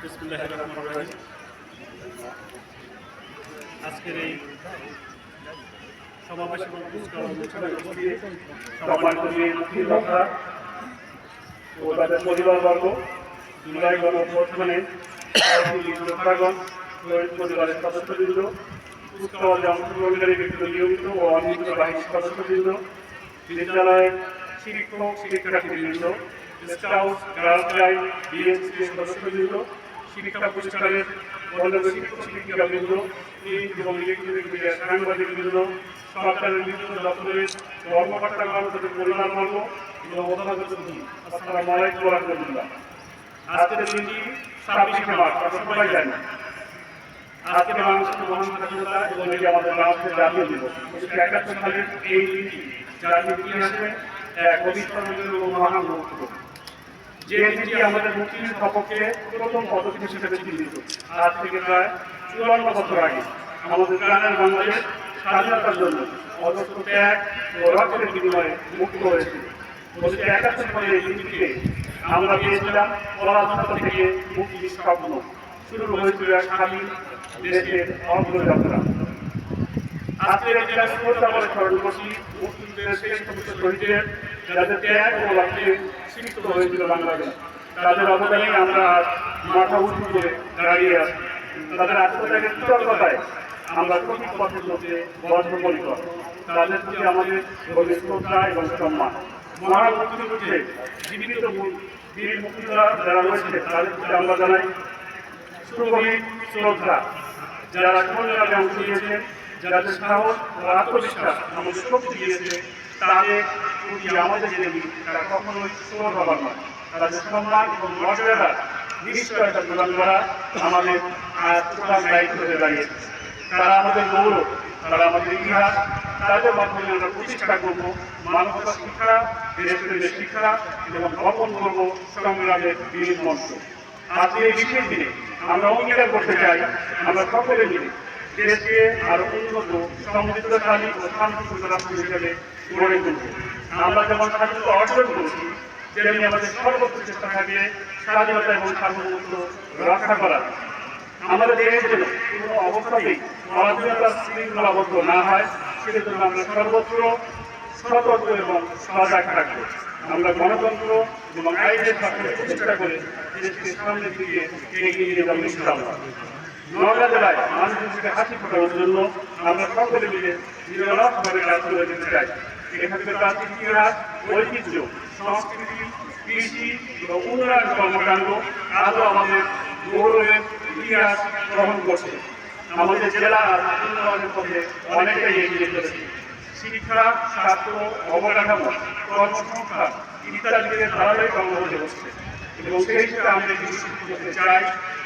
বিসমুল্লাহির রহমানির রহিম। আজকের এই সমাবেশ এবং ও তাদের পরিবারবর্গ জুলাই শহীদ পরিবারের সদস্যবৃন্দ কুচকাওয়াজে অংশগ্রহণকারী নিয়মিত ও অনিয়মিত বাহিনীর সদস্যবৃন্দ, বিদ্যালয়ের শিক্ষক, শিক্ষার্থীবৃন্দ, স্কাউট গার্লস গাইড বিএনসি সদস্যবৃন্দ শিক্ষা প্রতিষ্ঠানের শিক্ষিকাবৃন্দ এবং ইলেকট্রনিক মিডিয়ার সাংবাদিকবৃন্দ সরকারের বিভিন্ন দপ্তরের কর্মকর্তাগণ তাদের পরিবারবর্গ এবং অভিভাবক আসসালামু আলাইকুম রাহমাতুল্লাহ আজকের দিনটি ছাব্বিশে মার্চ সবাই জানি আজকে বাংলাদেশের মহান স্বাধীনতা এবং এটি আমাদের বাংলাদেশের জাতীয় দিবস। একাত্তর সালের এই দিনটি ইতিহাসে এক এবং মহান মুহূর্ত। যে দিনটি আমাদের মুক্তির সপক্ষে প্রথম পদক্ষেপ হিসেবে চিহ্নিত আজ থেকে প্রায় চুয়ান্ন বছর আগে আমাদের প্রাণের বাংলাদেশ স্বাধীনতার জন্য অজস্র ত্যাগ ও রক্তের বিনিময়ে মুক্ত হয়েছিল উনিশশো একাত্তর সালের এই দিনটিতে আমরা পেয়েছিলাম পরাধীনতা থেকে মুক্তির স্বপ্ন শুরু হয়েছিল এক স্বাধীন দেশের অগ্রযাত্রা। আজকের দিনে শ্রদ্ধা করে স্মরণ করছি মুক্তিযুদ্ধের শেষ সমস্ত শহীদদের, যাদের ত্যাগ ও রক্তে সিক্ত হয়েছিল বাংলাদেশ। তাদের অবদানে আমরা মাথা উঁচু করে দাঁড়িয়ে আছি। তাদের আত্মত্যাগের কৃতজ্ঞতায় আমরা প্রতি পথের মধ্যে বদ্ধপরিকর। তাদের প্রতি আমাদের গভীর শ্রদ্ধা এবং সম্মান। মহান মুক্তিযুদ্ধে জীবিত বীর মুক্তিযোদ্ধা যারা রয়েছে, তাদের প্রতি আমরা জানাই সুগভীর শ্রদ্ধা। যারা সংগ্রামে অংশ নিয়েছেন যাদের সাহস আত্মবিশ্বাস আমাদের শক্তি দিয়েছে, তাদের প্রতি আমাদের যে দিক তারা কখনোই ছোট হবার নয়। তাদের সম্মান এবং মর্যাদা নিশ্চয়তা প্রদান করা আমাদের প্রধান দায়িত্ব হয়ে দাঁড়িয়েছে। তারা আমাদের গৌরব, তারা আমাদের ইতিহাস, তাদের মাধ্যমে আমরা প্রতিষ্ঠা করব। মানবতা শিক্ষা দেশপ্রেমের শিক্ষা এবং বপন করব সংগ্রামের বীর মন্ত্র আজকে এই বিশেষ দিনে আমরা অঙ্গীকার করতে চাই, আমরা সকলে মিলে দেশকে আরও উন্নত, সমৃদ্ধশালী ও শান্তিপূর্ণ রাষ্ট্র হিসেবে গড়ে তুলব আমরা যেমন স্বাধীনতা অর্জন করেছি, তেমনি আমাদের সর্বোচ্চ চেষ্টা থাকবে স্বাধীনতা এবং সার্বভৌমত্ব রক্ষা করা। আমাদের দেশ যেন কোনো অবস্থাতেই অরাজনতার শৃঙ্খলাবদ্ধ না হয় সেজন্য আমরা সর্বত্র সতর্ক এবং সজাগ থাকব। আমরা গণতন্ত্র এবং আইনের সাথে প্রতিষ্ঠা করে দেশকে সামনের দিকে এগিয়ে নিয়ে যাব নওগাঁ জেলায় মানুষের হাসি ফোটানোর জন্য আমরা সকলে মিলে নিরলসভাবে কাজ করে যেতে চাই। এখানে প্রাচীন ইতিহাস, ঐতিহ্য, সংস্কৃতি এবং উন্নয়ন কর্মকাণ্ড আজও আমাদের গ্রহণ করছে। আমাদের জেলা উন্নয়নের পথে অনেকটাই এগিয়ে চলেছে। শিক্ষা, স্বাস্থ্য, অবকাঠামো, কর্মসংস্থান ইত্যাদি থেকে ধারাবাহিক অগ্রগতি এবং সেই হিসেবে আমরা নিশ্চিত করতে চাই।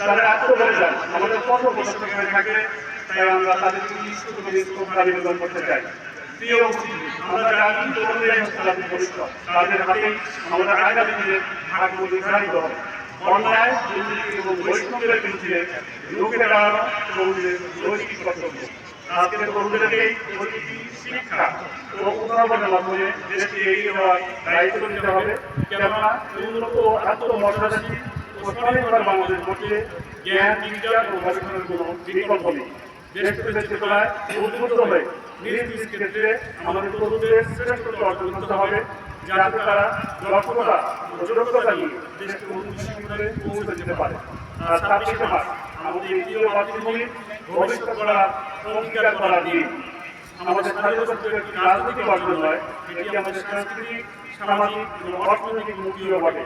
তাদের আত্মবলিদান আমাদের পথ প্রদর্শন থাকে, তাই আমরা তাদের নিবেদন করতে চাই। প্রিয় আমরা তাদের হাতেই আমাদের আগামী দিনের ভাগ্য নির্ধারিত। হবে অন্যায়, দুর্নীতি এবং বৈষ্ণবের বিরুদ্ধে দাঁড়ানো তরুণদের নৈতিক কর্তব্য। আজকের তরুণদেরকে প্রতিটি শিক্ষা ও উদ্ভাবনের মাধ্যমে দেশকে এগিয়ে নেওয়ার দায়িত্ব নিতে হবে। কেননা উন্নত আত্মমর্যাদাশীল ও স্বনির্ভর বাংলাদেশ গড়তে জ্ঞান কোনো বিকল্প নেই। দেশপ্রেমের চেতনায় উদ্বুদ্ধ হয়ে নিজ নিজ ক্ষেত্রে আমাদের তরুণদের শ্রেষ্ঠত্ব অর্জন করতে হবে, যাতে তারা দক্ষতা ও যোগ্যতা নিয়ে দেশকে উন্নতি শিখরে পৌঁছে যেতে পারে। আর ছাব্বিশে মার্চ আমাদের এই প্রিয় মাতৃভূমির ভবিষ্যৎ করার অঙ্গীকার করার দিন আমাদের স্বাধীনতা একটি রাজনৈতিক অর্জন নয় এটি আমাদের সাংস্কৃতিক, সামাজিক এবং অর্থনৈতিক মুক্তিও বটে।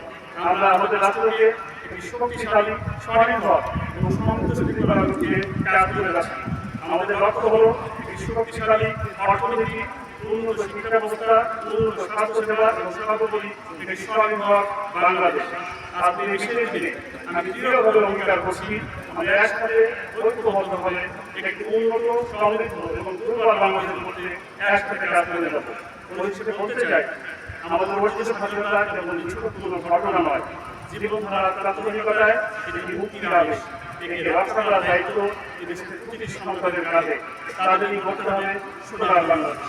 আমরা আমাদের রাষ্ট্রকে একটি শক্তিশালী স্বনির্ভর এবং সমৃদ্ধশালী করার লক্ষ্যে কাজ করে যাচ্ছি। আমাদের লক্ষ্য হলো একটি শক্তিশালী অর্থনীতি উন্নত শিক্ষা ব্যবস্থা উন্নত স্বাস্থ্য সেবা এবং সর্বোপরি একটি স্বনির্ভর বাংলাদেশ। আজকের এই বিশেষ দিনে আমি দৃঢ়ভাবে অঙ্গীকার করছি, আমরা একসাথে ঐক্যবদ্ধ হলে একটি উন্নত, সমৃদ্ধ এবং দুর্বল বাংলাদেশের মধ্যে একসাথে কাজ করে যাব। পরিশেষে বলতে চাই, আমাদের অর্জিত স্বাধীনতা যেমন ঝুঁকিপূর্ণ ঘটনা নয় জীবনধারা প্রাথমিকতায় এটি মুক্তির আবেশ একে রক্ষা করার দায়িত্ব দেশের প্রতিটি সন্তানের কাঁধে তাদেরই করতে হবে সোনার বাংলাদেশ।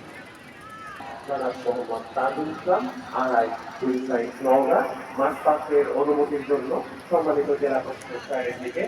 জনাব মোহাম্মদ তাজুল ইসলাম আড়াই দুই সাইড নওগাঁ জন্য সম্মানিত জেলা প্রশাসক দিকে।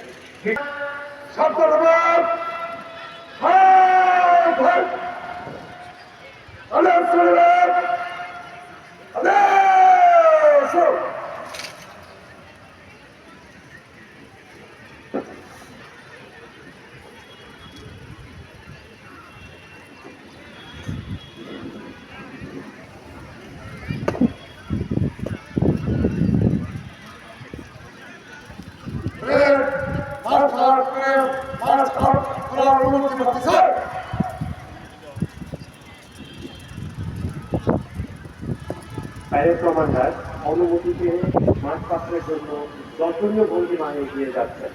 প্যারেড কমান্ডার অনুমতিতে মাছ পাত্রের জন্য দর্শনীয় ভঙ্গিমায় এগিয়ে যাচ্ছেন।